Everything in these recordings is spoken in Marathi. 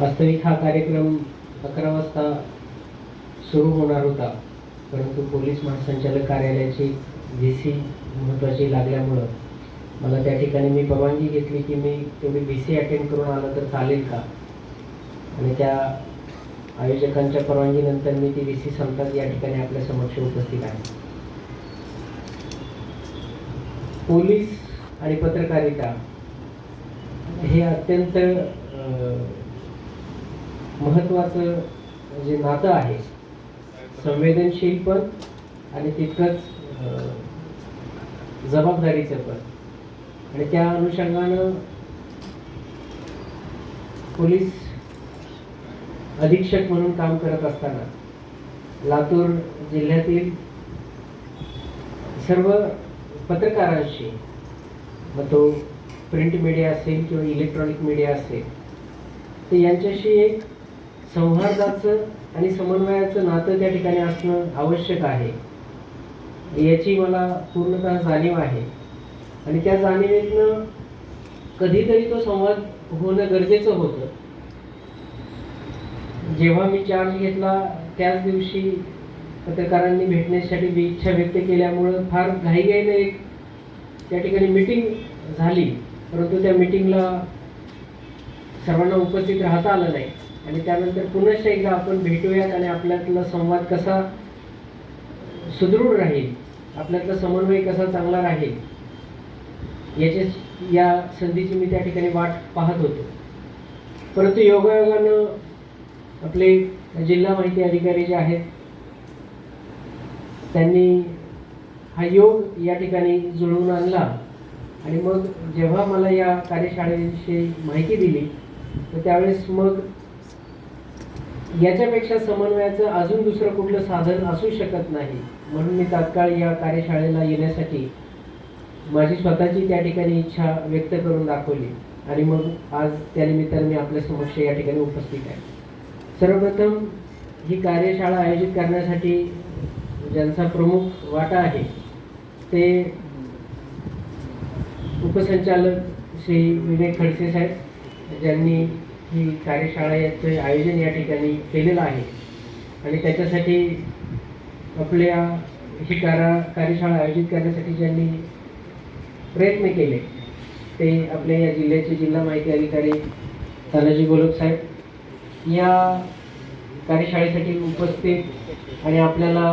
वास्तविक हा कार्यक्रम अकरा वाजता सुरू होणार होता. परंतु पोलीस महासंचालक कार्यालयाची व्ही सी महत्त्वाची लागल्यामुळं मला त्या ठिकाणी मी परवानगी घेतली की मी तेवढी व्ही सी अटेंड करून आलं तर चालेल का? आणि त्या आयोजकांच्या परवानगीनंतर मी ती व्ही सी संपतात या ठिकाणी आपल्या समक्ष उपस्थित आहे. पोलीस आणि पत्रकारिता हे अत्यंत महत्त्वाचं जे नातं आहे संवेदनशील पण आणि तितकंच जबाबदारीचं पण. आणि त्या अनुषंगानं पोलीस अधीक्षक म्हणून काम करत असताना लातूर जिल्ह्यातील सर्व पत्रकारांशी मग तो प्रिंट मीडिया असेल किंवा इलेक्ट्रॉनिक मीडिया असेल तर यांच्याशी एक संवादाचं आणि समन्वयाचं नातं त्या ठिकाणी असणं आवश्यक आहे. याची मला पूर्णतः जाणीव आहे. आणि त्या जाणीवेतनं कधीतरी तो संवाद होणं गरजेचं होतं. जेव्हा मी चार्ज घेतला त्याच दिवशी पत्रकारांनी भेटण्यासाठी मी इच्छा व्यक्त केल्यामुळं फार घाईघाईनं एक त्या ठिकाणी मीटिंग झाली. परंतु त्या मीटिंगला सर्वांना उपस्थित राहता आलं नाही. आणि त्यानंतर पुनश्च एकदा आपण भेटूयात आणि आपल्यातला संवाद कसा सुदृढ राहील आपल्यातला समन्वय कसा चांगला राहील याच्या या संधीची मी त्या ठिकाणी वाट पाहत होतो. परंतु योगायोगानं आपले जिल्हा माहिती अधिकारी जे आहेत त्यांनी हा योग या ठिकाणी जुळवून आणला. आणि मग जेव्हा मला या कार्यशाळेविषयी माहिती दिली तर त्यावेळेस मग याच्यापेक्षा समन्वयाचं अजून दुसरं कुठलं साधन असू शकत नाही. म्हणून मी तात्काळ या कार्यशाळेला येण्यासाठी माझी स्वतःची त्या ठिकाणी इच्छा व्यक्त करून दाखवली. आणि मग आज त्यानिमित्ताने मी आपल्या समक्ष या ठिकाणी उपस्थित आहे. सर्वप्रथम ही कार्यशाळा आयोजित करण्यासाठी ज्यांचा प्रमुख वाटा आहे ते उपसंचालक श्री विवेक खडसे साहेब ज्यांनी ही कार्यशाळा याचं आयोजन या ठिकाणी केलेलं आहे. आणि त्याच्यासाठी आपल्या ही कारा कार्यशाळा आयोजित करण्यासाठी ज्यांनी प्रयत्न केले ते आपल्या या जिल्ह्याचे जिल्हा माहिती अधिकारी तानाजी गोलक साहेब या कार्यशाळेसाठी उपस्थित आणि आपल्याला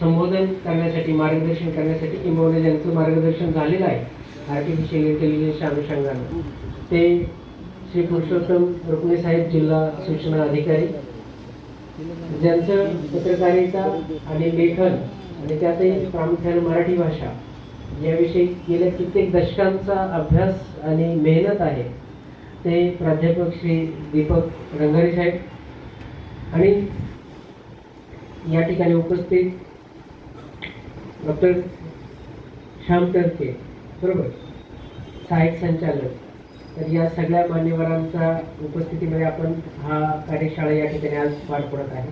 संबोधन करण्यासाठी मार्गदर्शन करण्यासाठी किंबहुना ज्यांचं मार्गदर्शन झालेलं आहे आर्टिफिशियल इंटेलिजन्सच्या अनुषंगानं. ते श्री पुरुषोत्तम रुक्मे साहेब जिल्हा सूचना अधिकारी. ज्यांचं पत्रकारिता आणि लेखन आणि त्यातही प्रामुख्याने मराठी भाषा याविषयी गेल्या कित्येक दशकांचा अभ्यास आणि मेहनत आहे. ते प्राध्यापक श्री दीपक रंगारी साहेब आणि या ठिकाणी उपस्थित डॉक्टर श्याम टर्के बरोबर. सहाय्यक संचालक. तर या सगळ्या मान्यवरांच्या उपस्थितीमध्ये आपण हा कार्यशाळा या ठिकाणी आज पार पडत आहे.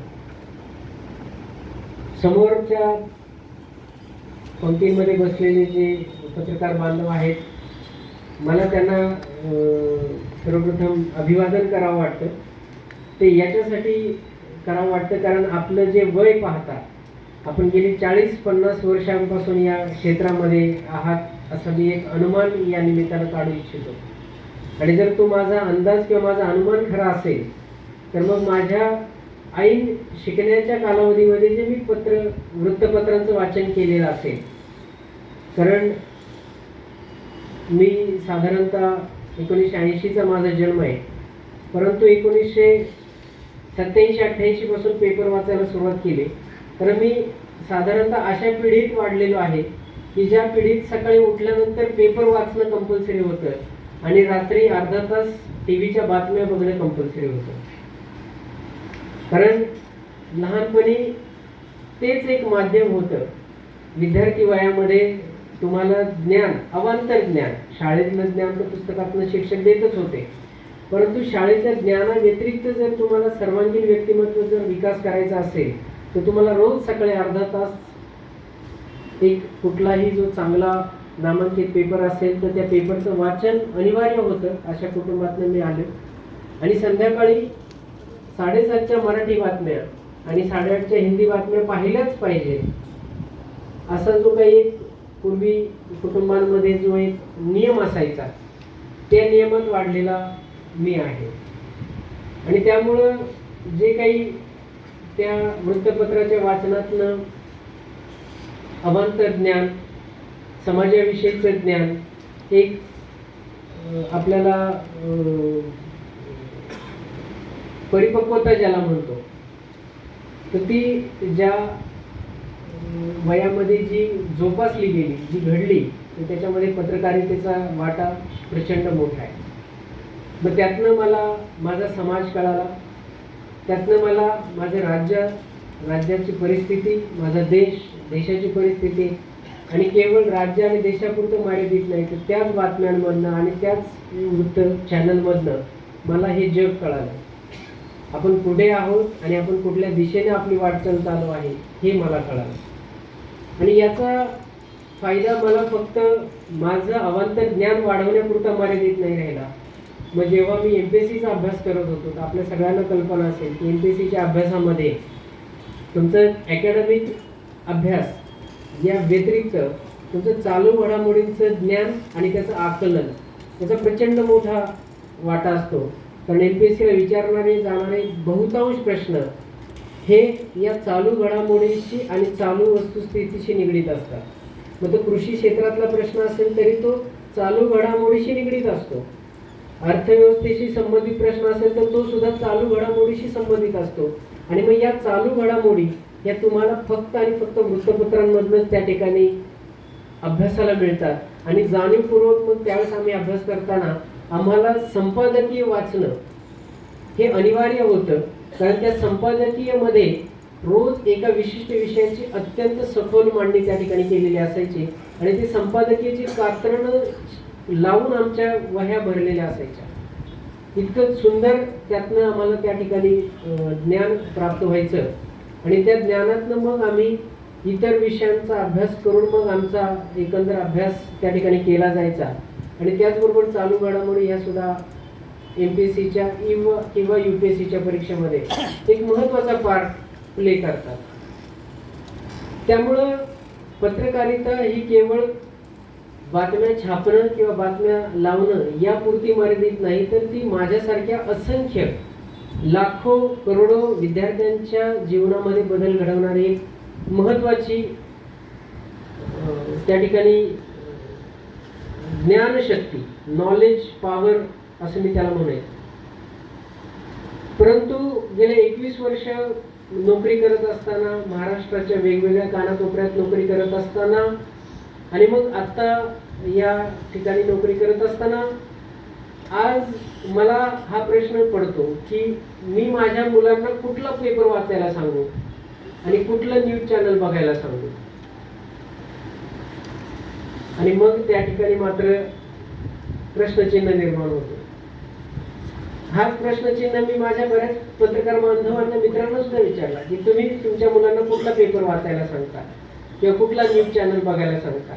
समोरच्या पंक्तीमध्ये बसलेले जे पत्रकार बांधव आहेत मला त्यांना सर्वप्रथम अभिवादन करावं वाटतं. ते याच्यासाठी करावं वाटतं कारण आपलं जे वय पाहता आपण गेली चाळीस पन्नास वर्षांपासून या क्षेत्रामध्ये आहात. असं मी एक अनुमान या निमित्तानं काढू इच्छितो. आणि जर तो माझा अंदाज किंवा माझा अनुमान खरा असेल तर मग माझ्या ऐन शिकण्याच्या कालावधीमध्ये जे मी पत्र वृत्तपत्रांचं वाचन केलेलं असेल कारण मी साधारणतः एकोणीसशे ऐंशीचा माझा जन्म आहे परंतु एकोणीसशे सत्याऐंशी अठ्ठ्याऐंशीपासून पेपर वाचायला सुरुवात केली तर मी साधारणतः अशा पिढीत वाढलेलो आहे की ज्या पिढीत सकाळी उठल्यानंतर पेपर वाचणं कंपल्सरी होतं आणि रात्री अर्धा तास टी व्हीच्या बातम्या बघणं कंपल्सरी होतं. कारण लहानपणी तेच एक माध्यम होतं. विद्यार्थी वयामध्ये तुम्हाला ज्ञान अवांतर ज्ञान शाळेतलं ज्ञान तर पुस्तकातनं शिक्षक देतच होते. परंतु शाळेच्या ज्ञानाव्यतिरिक्त जर तुम्हाला सर्वांगीण व्यक्तिमत्व जर विकास करायचा असेल तर तुम्हाला रोज सकाळी अर्धा तास एक कुठलाही जो चांगला नामांकित पेपर असेल तर त्या पेपरचं वाचन अनिवार्य होतं अशा कुटुंबातनं मी आलो. आणि संध्याकाळी साडेसातच्या मराठी बातम्या आणि साडेआठच्या हिंदी बातम्या पाहिल्याच पाहिजे. असा जो काही एक पूर्वी कुटुंबांमध्ये जो एक नियम असायचा त्या नियमात वाढलेला मी आहे. आणि त्यामुळं जे काही त्या वृत्तपत्राच्या वाचनातनं अवांतर ज्ञान समाजाविषयीचं ज्ञान एक आपल्याला परिपक्वता ज्याला म्हणतो. तर ती ज्या वयामध्ये जी जोपासली गेली जी घडली तर त्याच्यामध्ये पत्रकारितेचा वाटा प्रचंड मोठा आहे. मग त्यातनं मला माझा समाज कळाला. त्यातनं मला माझं राज्य राज्याची परिस्थिती माझा देश देशाची परिस्थिती आणि केवळ राज्य आणि देशापुरतं मर्यादित नाही तर त्याच बातम्यांमधनं आणि त्याच वृत्त चॅनलमधनं मला हे जग कळालं. आपण कुठे आहोत आणि आपण कुठल्या दिशेने आपली वाटचाल चालू आहे हे मला कळालं. आणि याचा फायदा मला फक्त माझं अवांतर ज्ञान वाढवण्यापुरता मर्यादित नाही राहिला. मग जेव्हा मी एम पी एस सीचा अभ्यास करत होतो तर आपल्या सगळ्यांना कल्पना असेल की एम पी एस सीच्या अभ्यासामध्ये तुमचं अकॅडमिक अभ्यास या व्यतिरिक्त तुमचं चालू घडामोडींचं ज्ञान आणि त्याचं आकलन त्याचा प्रचंड मोठा वाटा असतो. कारण एम पी एस सीला विचारणारे जाणारे बहुतांश प्रश्न हे या चालू घडामोडीशी आणि चालू वस्तुस्थितीशी निगडीत असतात. मग तो कृषी क्षेत्रातला प्रश्न असेल तरी तो चालू घडामोडीशी निगडीत असतो. अर्थव्यवस्थेशी संबंधित प्रश्न असेल तर तो सुद्धा चालू घडामोडीशी संबंधित असतो. आणि मग या चालू घडामोडी या तुम्हाला फक्त आणि फक्त वृत्तपत्रांमधूनच त्या ठिकाणी अभ्यासाला मिळतात. आणि जाणीवपूर्वक मग त्यावेळेस आम्ही अभ्यास करताना आम्हाला संपादकीय वाचणं हे अनिवार्य होतं. कारण त्या संपादकीयमध्ये रोज एका विशिष्ट विषयाची अत्यंत सखोल मांडणी त्या ठिकाणी केलेली असायची. आणि ती संपादकीयची कात्रणं लावून आमच्या वह्या भरलेल्या असायच्या. इतकं सुंदर त्यातनं आम्हाला त्या ठिकाणी ज्ञान प्राप्त व्हायचं. आणि त्या ज्ञानातनं मग आम्ही इतर विषयांचा अभ्यास करून मग आमचा एकंदर अभ्यास त्या ठिकाणी केला जायचा. आणि त्याचबरोबर चालू घडामोडी ह्या सुद्धा एम पी एस सीच्या किंवा किंवा यू पी एस सीच्या परीक्षेमध्ये एक महत्त्वाचा पार्ट प्ले करतात. त्यामुळं पत्रकारिता ही केवळ बातम्या छापणं किंवा बातम्या लावणं यापुरती मर्यादित नाही तर ती माझ्यासारख्या असंख्य लाखो करोडो विद्यार्थ्यांच्या जीवनामध्ये बदल घडवणारी एक महत्त्वाची त्या ठिकाणी ज्ञानशक्ती नॉलेज पॉवर असं मी त्याला म्हणेन. परंतु गेले एकवीस वर्ष नोकरी करत असताना महाराष्ट्राच्या वेगवेगळ्या कानाकोपऱ्यात नोकरी करत असताना आणि मग आत्ता या ठिकाणी नोकरी करत असताना आज मला हा प्रश्न पडतो की मी माझ्या मुलांना कुठला पेपर वाचायला सांगू? आणि कुठलं न्यूज चॅनल बघायला सांगू? आणि मग त्या ठिकाणी मात्र प्रश्नचिन्ह निर्माण होतो. हाच प्रश्नचिन्ह मी माझ्या बऱ्याच पत्रकार बांधवांना मित्रांना सुद्धा विचारला की तुम्ही तुमच्या मुलांना कुठला पेपर वाचायला सांगता? किंवा कुठला न्यूज चॅनल बघायला सांगता?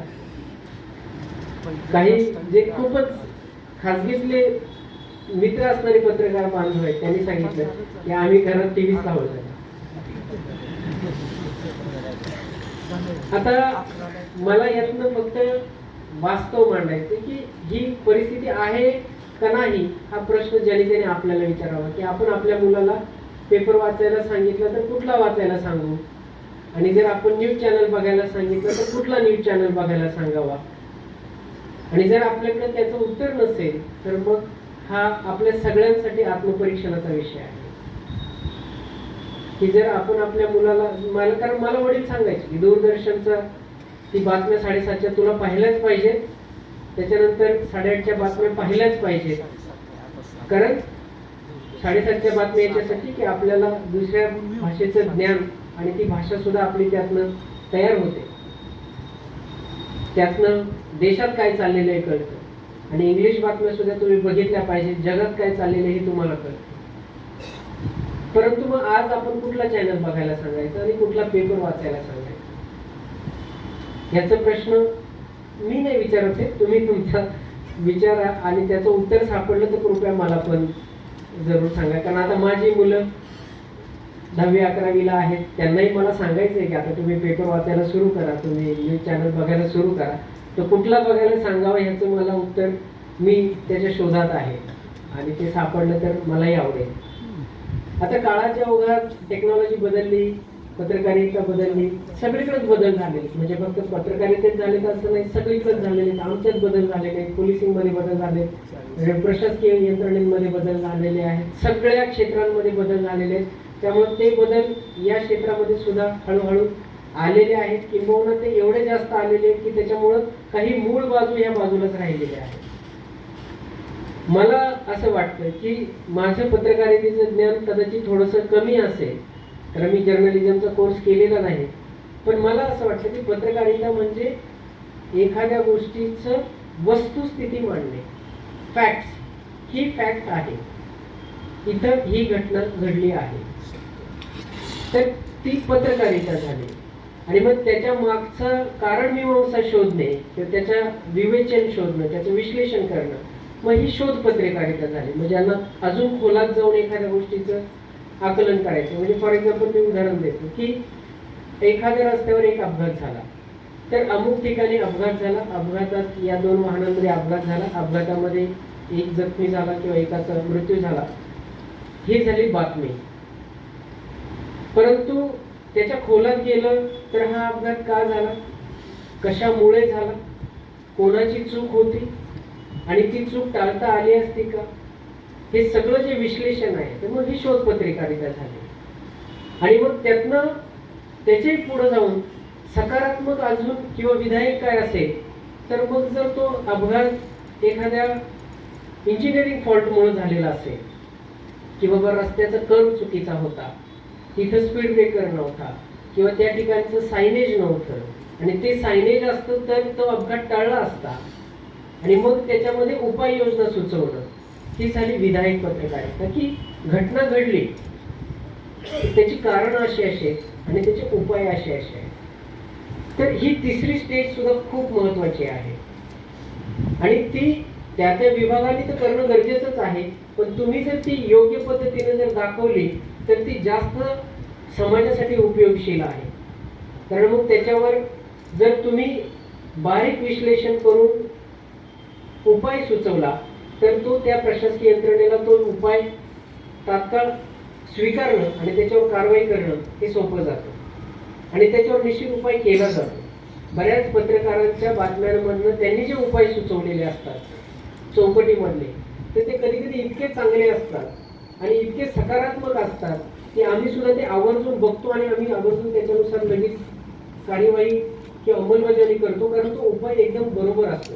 काही जे खूपच खाजगीतले मित्र असणारे पत्रकार बांधव आहेत त्यांनी सांगितलं की आम्ही घरात टीव्हीच लावत आता मला यातनं फक्त वास्तव मांडायचं की ही परिस्थिती आहे का नाही हा प्रश्न जनतेने आपल्याला विचारावा. की आपण आपल्या मुलाला पेपर वाचायला सांगितलं तर कुठला वाचायला सांगू? आणि जर आपण न्यूज चॅनल बघायला सांगितलं तर कुठला न्यूज चॅनल बघायला सांगावा? आणि जर आपल्याकडे त्याचं उत्तर नसेल तर मग हा आपल्या सगळ्यांसाठी आत्मपरीक्षणाचा विषय आहे. की जर आपण आपल्या मुलाला मला कारण मला वडील सांगायचे की दूरदर्शनचा ती बातम्या साडेसातच्या तुला पाहिल्याच पाहिजेत त्याच्यानंतर साडेआठच्या बातम्या पाहिल्याच पाहिजेत. कारण साडेसातच्या बातम्या याच्यासाठी की आपल्याला दुसऱ्या भाषेचं ज्ञान आणि ती भाषा सुद्धा आपली त्यातनं तयार होते. त्यातनं देशात काय चाललेलं आहे कळतं. आणि इंग्लिश बातम्या सुद्धा तुम्ही बघितल्या पाहिजे जगात काय चाललेलं हे तुम्हाला कळतं. परंतु मग आज आपण कुठला चॅनल बघायला सांगायचं आणि कुठला पेपर वाचायला सांगायचा? याचा प्रश्न मी नाही विचारत आहे तुम्ही तुमचा विचारा आणि त्याचं उत्तर सापडलं तर कृपया मला पण जरूर सांगा. कारण आता माझी मुलं दहावी अकरावीला आहेत. त्यांनाही मला सांगायचं आहे की आता तुम्ही पेपर वाचायला सुरू करा. तुम्ही न्यूज चॅनल बघायला सुरू करा. तर कुठला बघायला सांगावं ह्याचं मला उत्तर मी त्याच्या शोधात आहे. आणि ते सापडलं तर मलाही आवडेल. आता काळाच्या ओघात टेक्नॉलॉजी बदलली. पत्रकारिता बदलली. सगळीकडेच बदल झाले म्हणजे फक्त पत्रकारितेत झाले तर असं नाही सगळीकडेच झालेले आहेत. आमच्यात बदल झालेले आहेत. पोलिसिंगमध्ये बदल झाले प्रशासकीय यंत्रणेमध्ये बदल झालेले आहेत. सगळ्या क्षेत्रांमध्ये बदल झालेले आहेत. त्यामुळे ते बदल या क्षेत्रामध्ये सुद्धा हळूहळू आलेले आहेत. किंबहुना ते एवढे जास्त आलेले आहेत की त्याच्यामुळं काही मूळ बाजू या बाजूलाच राहिलेल्या आहेत. मला असं वाटतं की माझं पत्रकारितेचं ज्ञान कदाचित थोडंसं कमी असेल कारण मी जर्नलिझमचा कोर्स केलेला नाही. पण मला असं वाटतं की पत्रकारिता म्हणजे एखाद्या गोष्टीचं वस्तुस्थिती मांडणे. फॅक्ट्स ही फॅक्ट आहे. इथं ही घटना घडली आहे. तर ती पत्रकारिता झाली. आणि मग त्याच्या मागचं कारण मीमांसा शोधणे किंवा त्याच्या विवेचन शोधणं त्याचं विश्लेषण करणं मग ही शोध पत्रकारिता झाली. म्हणजे यांना अजून खोलात जाऊन एखाद्या गोष्टीचं आकलन करायचं. म्हणजे फॉर एक्झाम्पल मी उदाहरण देतो की एखाद्या रस्त्यावर एक अपघात झाला. तर अमुक ठिकाणी अपघात झाला. अपघातात या दोन वाहनांमध्ये अपघात झाला. अपघातामध्ये एक जखमी झाला किंवा एकाचा मृत्यू झाला. ही झाली बातमी. परंतु त्याच्या खोलात गेलं तर हा अपघात का झाला? कशामुळे झाला? कोणाची चूक होती? आणि ती चूक टाळता आली असती का? हे सगळं जे विश्लेषण आहे ते मग ही शोध पत्रिकारिता झाली. आणि मग त्यातनं त्याच्याही पुढे जाऊन सकारात्मक अजून किंवा विधायक काय असेल तर मग जर तो अपघात एखाद्या इंजिनिअरिंग फॉल्टमुळे झालेला असेल की बाबा रस्त्याचा कर्व चुकीचा होता तिथं स्पीड ब्रेकर नव्हता किंवा त्या ठिकाणचं सायनेज नव्हतं आणि ते सायनेज असतं तर तो अपघात टाळला असता आणि मग त्याच्यामध्ये उपाययोजना सुचवणं. ही झाली विधायक पत्रकारिता की घटना घडली. त्याची कारण अशी असे आहेत आणि त्याचे उपाय असे असे आहेत. तर ही तिसरी स्टेज सुद्धा खूप महत्वाची आहे. आणि ती त्या त्या विभागाने तर करणं गरजेचंच आहे. पण तुम्ही जर ती योग्य पद्धतीने जर दाखवली तर ती जास्त समाजासाठी उपयोगशील आहे. कारण मग त्याच्यावर जर तुम्ही बारीक विश्लेषण करून उपाय सुचवला तर तो त्या प्रशासकीय यंत्रणेला तो उपाय तात्काळ स्वीकारणं आणि त्याच्यावर कारवाई करणं हे सोपं जातं. आणि त्याच्यावर निश्चित उपाय केला जातो. बऱ्याच पत्रकारांच्या बातम्यांमधनं त्यांनी जे उपाय सुचवलेले असतात चौकटीमधले तर ते कधी कधी इतके चांगले असतात आणि इतके सकारात्मक असतात की आम्ही सुद्धा ते आवर्जून बघतो आणि आम्ही आवर्जून त्याच्यानुसार लगेच कार्यवाही किंवा अंमलबजावणी करतो कारण तो उपाय एकदम बरोबर असतो.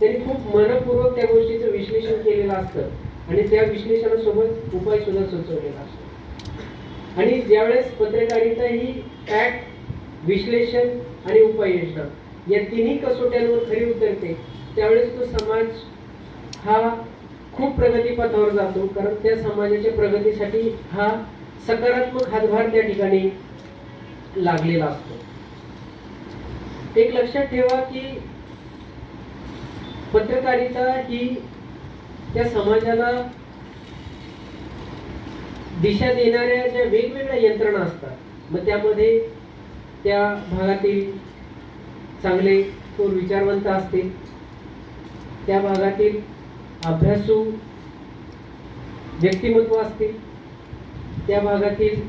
त्यांनी खूप मनपूर्वक त्या गोष्टीचं विश्लेषण केलेलं असतं. आणि त्या विश्लेषणासोबत उपाय सुद्धा सुचवलेला असतो. आणि ज्यावेळेस पत्रकारिता ही फॅक्ट विश्लेषण आणि उपाययोजना या तिन्ही कसोट्यांवर खरी उतरते त्यावेळेस तो समाज हा खूप प्रगतीपथावर जातो. कारण त्या समाजाच्या प्रगतीसाठी हा सकारात्मक हातभार त्या ठिकाणी लागलेला असतो. एक लक्षात ठेवा की पत्रकारिता ही त्या समाजाला दिशा देणाऱ्या ज्या वेगवेगळ्या यंत्रणा असतात मग त्यामध्ये त्या भागातील चांगले थोर विचारवंत असतील त्या भागातील अभ्यासू व्यक्तिमत्व असतील त्या भागातील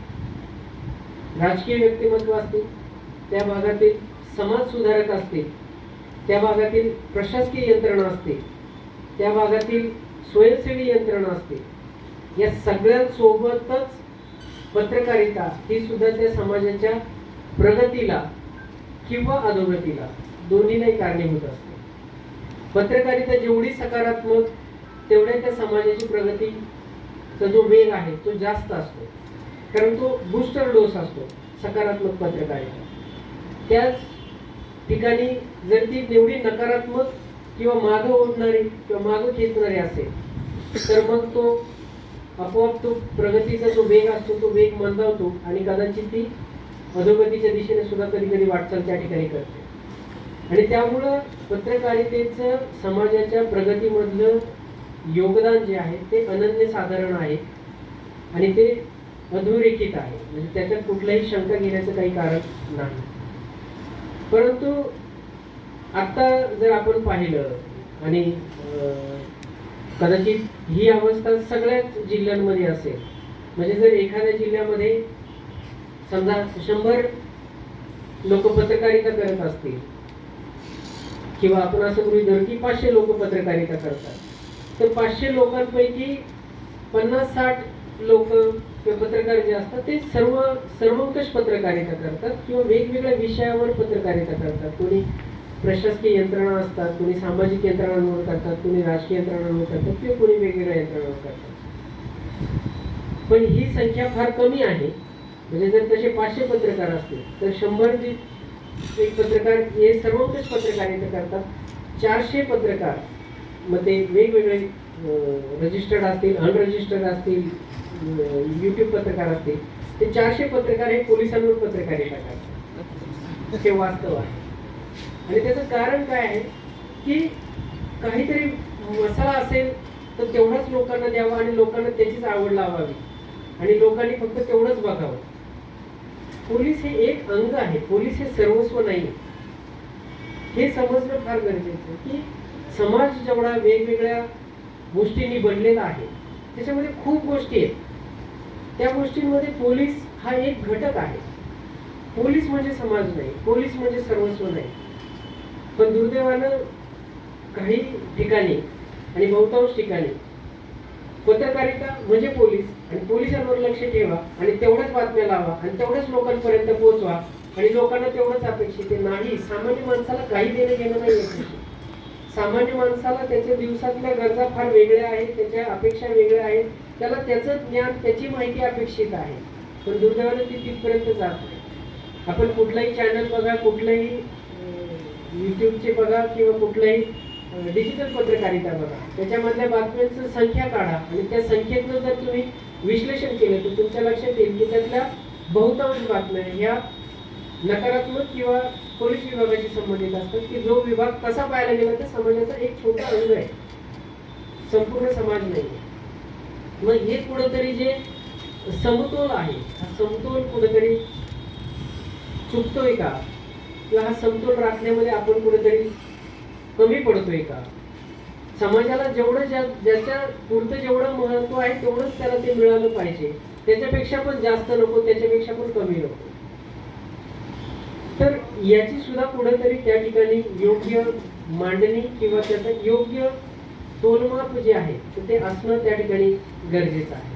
राजकीय व्यक्तिमत्व असतील त्या भागातील समाजसुधारक असतील त्या भागातील प्रशासकीय यंत्रणा असते. त्या भागातील स्वयंसेवी यंत्रणा असते. या सगळ्यांसोबतच पत्रकारिता ही सुद्धा त्या समाजाच्या प्रगतीला किंवा अधोगतीला दोन्हीलाही कारणीभूत असते. पत्रकारिता जेवढी सकारात्मक तेवढ्या त्या समाजाची प्रगतीचा जो वेग आहे तो जास्त असतो. कारण तो बूस्टर डोस असतो सकारात्मक पत्रकारिता. त्याच ठिकाणी जर ती तेवढी नकारात्मक किंवा मागं ओढणारी किंवा मागं खेचणारी असेल तर मग तो आपोआप तो प्रगतीचा जो वेग असतो तो वेग मंदावतो आणि कदाचित ती अधोगतीच्या दिशेने सुद्धा कधी कधी वाटचाल त्या ठिकाणी करते. आणि त्यामुळं पत्रकारितेचं समाजाच्या प्रगतीमधलं योगदान जे आहे ते अनन्यसाधारण आहे आणि ते अधोरेखित आहे. म्हणजे त्याच्यात कुठलाही शंका घेण्याचं काही कारण नाही. परंतु आता जर आपण पाहिलं आणि कदाचित ही अवस्था सगळ्याच जिल्ह्यांमध्ये असेल. म्हणजे जर एखाद्या जिल्ह्यामध्ये समजा शंभर लोक पत्रकारिता करत असतील किंवा आपण असं गृहित धरू की पाचशे लोक पत्रकारिता करतात तर पाचशे लोकांपैकी पन्नास साठ लोक किंवा पत्रकार जे असतात ते सर्व सर्वंकष पत्रकारिता करतात किंवा वेगवेगळ्या विषयावर पत्रकारिता करतात. कोणी प्रशासकीय यंत्रणा असतात कोणी सामाजिक यंत्रणांवर करतात कोणी राजकीय यंत्रणांवर करतात किंवा कोणी वेगवेगळ्या यंत्रणांवर करतात. पण ही संख्या फार कमी आहे. म्हणजे जर तसे पाचशे पत्रकार असतील तर शंभर जे एक पत्रकार हे सर्वंकष पत्रकारिता करतात. चारशे पत्रकार मग ते वेगवेगळे रजिस्टर्ड असतील अनरजिस्टर्ड असतील यूट्यूब पत्रकार असतील ते चारशे पत्रकार हे पोलिसांवर पत्रकारिता करतात हे वास्तव आहे. आणि त्याचं कारण काय आहे? की काहीतरी मसाला असेल तर तेवढाच लोकांना द्यावा आणि लोकांना त्याचीच आवड लावावी. आणि लोकांनी फक्त तेवढंच बघावं. पोलीस हे एक अंग आहे. पोलीस हे सर्वस्व नाही हे समजणं फार गरजेचं की समाज जेवढा वेगवेगळ्या गोष्टींनी बनलेला आहे त्याच्यामध्ये खूप गोष्टी आहेत. त्या गोष्टींमध्ये पोलीस हा एक घटक आहे. पोलीस म्हणजे समाज नाही पोलीस म्हणजे सर्वस्व नाही. पण दुर्दैवानं काही ठिकाणी आणि बहुतांश ठिकाणी पत्रकारिता म्हणजे पोलीस आणि पोलिसांवर लक्ष ठेवा आणि तेवढ्याच बातम्या लावा आणि तेवढ्याच लोकांपर्यंत पोहोचवा आणि लोकांना तेवढंच अपेक्षित आहे. नाही सामान्य माणसाला काही देणं घेणं नाही याच्याशी. सामान्य माणसाला त्याच्या दिवसातल्या गरजा फार वेगळ्या आहेत त्याच्या अपेक्षा वेगळ्या आहेत त्याला त्याचं ज्ञान त्याची माहिती अपेक्षित आहे. पण दुर्दैवाने ती तिथपर्यंत जात नाही. आपण कुठलाही चॅनल बघा कुठलंही युट्यूबचे बघा किंवा कुठलंही डिजिटल पत्रकारिता बघा. त्याच्यामधल्या बातम्यांचं संख्या काढा आणि त्या संख्येतनं जर तुम्ही विश्लेषण केलं तर तुमच्या लक्षात येईल की त्यातल्या बहुतांश बातम्या ह्या नकारात्मक किंवा पोलीस विभागाशी संबंधित असतात की जो विभाग कसा पाहायला गेला तर समाजाचा एक छोटा अंग आहे. संपूर्ण समाज नाही. मग हे कुठंतरी जे समतोल आहे हा समतोल कुठंतरी चुकतोय का? किंवा हा समतोल राखण्यामध्ये आपण कुठेतरी कमी पडतोय का? समाजाला जेवढं ज्या ज्याच्या पुरतं जेवढं महत्त्व आहे तेवढंच त्याला ते मिळालं पाहिजे. त्याच्यापेक्षा पण जास्त नको त्याच्यापेक्षा पण कमी नको. याची सुद्धा कुठेतरी त्या ठिकाणी योग्य मांडणी किंवा त्याचं योग्य तोलमाप जे आहे तर ते असणं त्या ठिकाणी गरजेचं आहे.